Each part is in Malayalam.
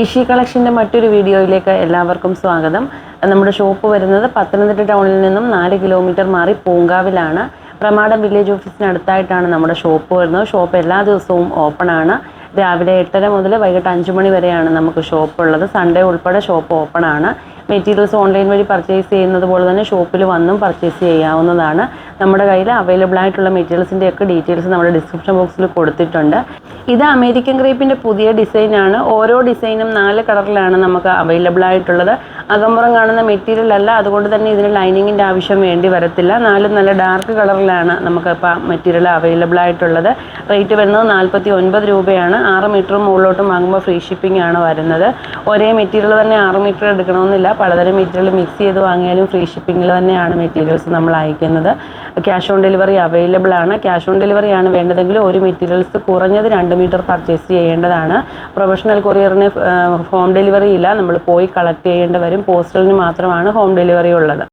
ഇഷി കളക്ഷന്റെ മറ്റൊരു വീഡിയോയിലേക്ക് എല്ലാവർക്കും സ്വാഗതം. നമ്മുടെ ഷോപ്പ് വരുന്നത് പത്തനംതിട്ട ടൗണിൽ നിന്നും നാല് കിലോമീറ്റർ മാറി പൂങ്കാവിലാണ്. പ്രമാടം വില്ലേജ് ഓഫീസിനടുത്തായിട്ടാണ് നമ്മുടെ ഷോപ്പ് വരുന്നത്. ഷോപ്പ് എല്ലാ ദിവസവും ഓപ്പൺ ആണ്. രാവിലെ എട്ടര മുതൽ വൈകിട്ട് അഞ്ച് മണി വരെയാണ് നമുക്ക് ഷോപ്പ് ഉള്ളത്. സൺഡേ ഉൾപ്പെടെ ഷോപ്പ് ഓപ്പൺ ആണ്. മെറ്റീരിയൽസ് ഓൺലൈൻ വഴി പർച്ചേസ് ചെയ്യുന്നത് പോലെ തന്നെ ഷോപ്പിൽ വന്നും പർച്ചേസ് ചെയ്യാവുന്നതാണ്. നമ്മുടെ കയ്യിൽ അവൈലബിൾ ആയിട്ടുള്ള മെറ്റീരിയൽസിന്റെ ഒക്കെ ഡീറ്റെയിൽസ് നമ്മുടെ ഡിസ്ക്രിപ്ഷൻ ബോക്സിൽ കൊടുത്തിട്ടുണ്ട്. ഇത് അമേരിക്കൻ ക്രേപ്പിന്റെ പുതിയ ഡിസൈനാണ് ഓരോ ഡിസൈനും നാല് കളറിലാണ് നമുക്ക് അവൈലബിൾ ആയിട്ടുള്ളത്. അകമ്പുറം കാണുന്ന മെറ്റീരിയൽ അല്ല. അതുകൊണ്ട് തന്നെ ഇതിന് ലൈനിങ്ങിന്റെ ആവശ്യം വേണ്ടി വരത്തില്ല. നാലും നല്ല ഡാർക്ക് കളറിലാണ് നമുക്ക് ഇപ്പോൾ മെറ്റീരിയൽ അവൈലബിൾ ആയിട്ടുള്ളത്. റേറ്റ് വരുന്നത് നാൽപ്പത്തി ഒൻപത് രൂപയാണ്. ആറ് മീറ്ററും മുകളിലോട്ടും വാങ്ങുമ്പോൾ ഫ്രീ ഷിപ്പിംഗ് ആണ് വരുന്നത്. ഒരേ മെറ്റീരിയൽ തന്നെ ആറ് മീറ്റർ എടുക്കണമെന്നില്ല. പലതരം മെറ്റീരിയൽ മിക്സ് ചെയ്ത് വാങ്ങിയാലും ഫ്രീ ഷിപ്പിങ്ങിൽ തന്നെയാണ് മെറ്റീരിയൽസ് നമ്മൾ അയക്കുന്നത്. ക്യാഷ് ഓൺ ഡെലിവറി അവൈലബിൾ ആണ്. ക്യാഷ് ഓൺ ഡെലിവറി ആണ് വേണ്ടതെങ്കിൽ ഒരു മെറ്റീരിയൽസ് കുറഞ്ഞത് രണ്ട് മീറ്റർ പർച്ചേസ് ചെയ്യേണ്ടതാണ്. പ്രൊഫഷണൽ കൊറിയറിന് ഹോം ഡെലിവറി ഇല്ല. നമ്മൾ പോയി കളക്ട് ചെയ്യേണ്ടി വരും. പോസ്റ്റലിന് മാത്രമാണ് ഹോം ഡെലിവറി ഉള്ളത്.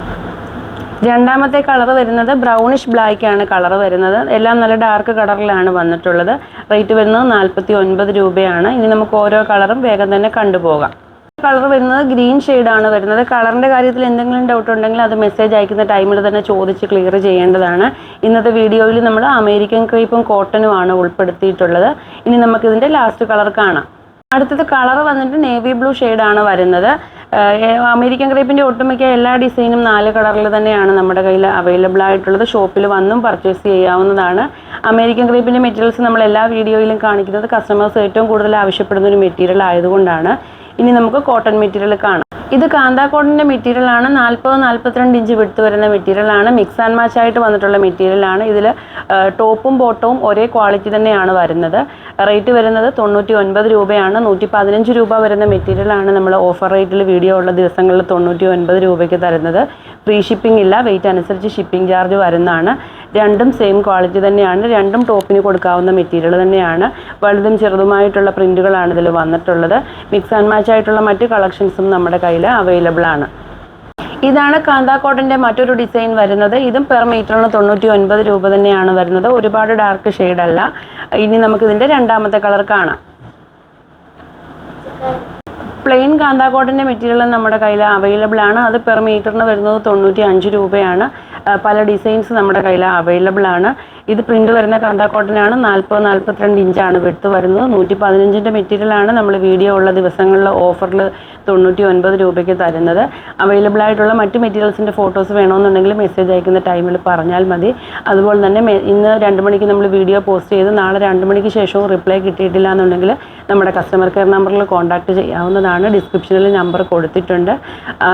രണ്ടാമത്തെ കളർ വരുന്നത് ബ്രൗണിഷ് ബ്ലാക്ക് ആണ് കളർ വരുന്നത്. എല്ലാം നല്ല ഡാർക്ക് കളറിലാണ് വന്നിട്ടുള്ളത്. റേറ്റ് വരുന്നത് നാൽപ്പത്തി ഒൻപത് രൂപയാണ്. ഇനി നമുക്ക് ഓരോ കളറും വേഗം തന്നെ കണ്ടുപോകാം. കളർ വരുന്നത് ഗ്രീൻ ആണ് വരുന്നത്. കളറിന്റെ കാര്യത്തിൽ എന്തെങ്കിലും ഡൗട്ട് ഉണ്ടെങ്കിൽ അത് മെസ്സേജ് അയക്കുന്ന ടൈമിൽ തന്നെ ചോദിച്ച് ക്ലിയർ ചെയ്യേണ്ടതാണ്. ഇന്നത്തെ വീഡിയോയിൽ നമ്മൾ അമേരിക്കൻ ക്രീപ്പും കോട്ടനുമാണ് ഉൾപ്പെടുത്തിയിട്ടുള്ളത്. ഇനി നമുക്കിതിന്റെ ലാസ്റ്റ് കളർ കാണാം. അടുത്തത് കളർ വന്നിട്ട് നേവി ബ്ലൂ ആണ് വരുന്നത്. അമേരിക്കൻ ക്രേപ്പിന്റെ ഒട്ടുമിക്ക എല്ലാ ഡിസൈനും നാല് കളറിൽ തന്നെയാണ് നമ്മുടെ കയ്യിൽ അവൈലബിൾ ആയിട്ടുള്ളത്. ഷോപ്പിൽ വന്നും പർച്ചേസ് ചെയ്യാവുന്നതാണ്. അമേരിക്കൻ ക്രേപ്പിന്റെ മെറ്റീരിയൽസ് നമ്മൾ എല്ലാ വീഡിയോയിലും കാണിക്കുന്നത് കസ്റ്റമേഴ്സ് ഏറ്റവും കൂടുതൽ ആവശ്യപ്പെടുന്ന ഒരു മെറ്റീരിയൽ ആയതുകൊണ്ടാണ്. ഇനി നമുക്ക് കോട്ടൺ മെറ്റീരിയൽ കാണാം. ഇത് കാന്താ കോട്ടന്റെ മെറ്റീരിയൽ ആണ്. നാൽപ്പത് നാൽപ്പത്തിരണ്ട് ഇഞ്ച് വിടുത്ത് വരുന്ന മെറ്റീരിയൽ ആണ്. മിക്സ് ആൻഡ് മാച്ച് ആയിട്ട് വന്നിട്ടുള്ള മെറ്റീരിയൽ ആണ്. ഇതിൽ ടോപ്പും ബോട്ടവും ഒരേ ക്വാളിറ്റി തന്നെയാണ് വരുന്നത്. റേറ്റ് വരുന്നത് തൊണ്ണൂറ്റി ഒൻപത് രൂപയാണ്. നൂറ്റി പതിനഞ്ച് രൂപ വരുന്ന മെറ്റീരിയൽ ആണ് നമ്മൾ ഓഫർ റേറ്റിൽ വീഡിയോ ഉള്ള ദിവസങ്ങളിൽ തൊണ്ണൂറ്റി ഒൻപത് രൂപയ്ക്ക് തരുന്നത്. ഫ്രീ ഷിപ്പിംഗ് ഇല്ല. വെയിറ്റ് അനുസരിച്ച് ഷിപ്പിംഗ് ചാർജ് വരുന്നതാണ്. രണ്ടും സെയിം ക്വാളിറ്റി തന്നെയാണ്. രണ്ടും ടോപ്പിന് കൊടുക്കാവുന്ന മെറ്റീരിയൽ തന്നെയാണ്. വലുതും ചെറുതുമായിട്ടുള്ള പ്രിന്റുകളാണ് ഇതിൽ വന്നിട്ടുള്ളത്. മിക്സ് ആൻഡ് മാച്ച് ആയിട്ടുള്ള മറ്റ് കളക്ഷൻസും നമ്മുടെ കയ്യിൽ അവൈലബിൾ ആണ്. ഇതാണ് കാന്താ കോട്ടന്റെ മറ്റൊരു ഡിസൈൻ വരുന്നത്. ഇതും പെർ മീറ്ററിന് തൊണ്ണൂറ്റി ഒൻപത് രൂപ തന്നെയാണ് വരുന്നത്. ഒരുപാട് ഡാർക്ക് ഷെയ്ഡല്ല ഇനി നമുക്കിതിന്റെ രണ്ടാമത്തെ കളർ കാണാം. പ്ലെയിൻ കാന്താ കോട്ടന്റെ മെറ്റീരിയൽ നമ്മുടെ കയ്യിൽ അവൈലബിൾ ആണ്. അത് പെർ മീറ്ററിന് വരുന്നത് തൊണ്ണൂറ്റി അഞ്ച് രൂപയാണ്. പല ഡിസൈൻസ് നമ്മുടെ കയ്യിൽ അവൈലബിൾ ആണ്. ഇത് പ്രിന്റ് വരുന്ന കാന്താ കോട്ടനാണ് നാൽപ്പത് നാൽപ്പത്തിരണ്ട് ഇഞ്ചാണ് വെട്ട് വരുന്നത്. നൂറ്റി പതിനഞ്ചിന്റെ മെറ്റീരിയലാണ് നമ്മൾ വീഡിയോ ഉള്ള ദിവസങ്ങളിൽ ഓഫറിൽ തൊണ്ണൂറ്റി ഒൻപത് രൂപയ്ക്ക് തരുന്നത്. അവൈലബിൾ ആയിട്ടുള്ള മറ്റ് മെറ്റീരിയൽസിന്റെ ഫോട്ടോസ് വേണമെന്നുണ്ടെങ്കിൽ മെസ്സേജ് അയക്കുന്ന ടൈമിൽ പറഞ്ഞാൽ മതി. അതുപോലെ തന്നെ ഇന്ന് രണ്ട് മണിക്ക് നമ്മൾ വീഡിയോ പോസ്റ്റ് ചെയ്ത് നാളെ രണ്ട് മണിക്ക് ശേഷവും റിപ്ലൈ കിട്ടിയിട്ടില്ല എന്നുണ്ടെങ്കിൽ നമ്മുടെ കസ്റ്റമർ കെയർ നമ്പറിൽ കോൺടാക്റ്റ് ചെയ്യാവുന്നതാണ്. ഡിസ്ക്രിപ്ഷനിൽ നമ്പർ കൊടുത്തിട്ടുണ്ട്.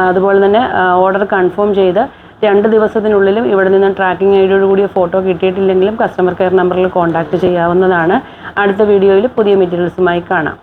അതുപോലെ തന്നെ ഓർഡർ കൺഫേം ചെയ്ത് രണ്ട് ദിവസത്തിനുള്ളിലും ഇവിടെ നിന്ന് ട്രാക്കിംഗ് ഐ ഡിയോട് കൂടിയ ഫോട്ടോ കിട്ടിയിട്ടില്ലെങ്കിലും കസ്റ്റമർ കെയർ നമ്പറിൽ കോൺടാക്റ്റ് ചെയ്യാവുന്നതാണ്. അടുത്ത വീഡിയോയിൽ പുതിയ മെറ്റീരിയൽസുമായി കാണാം.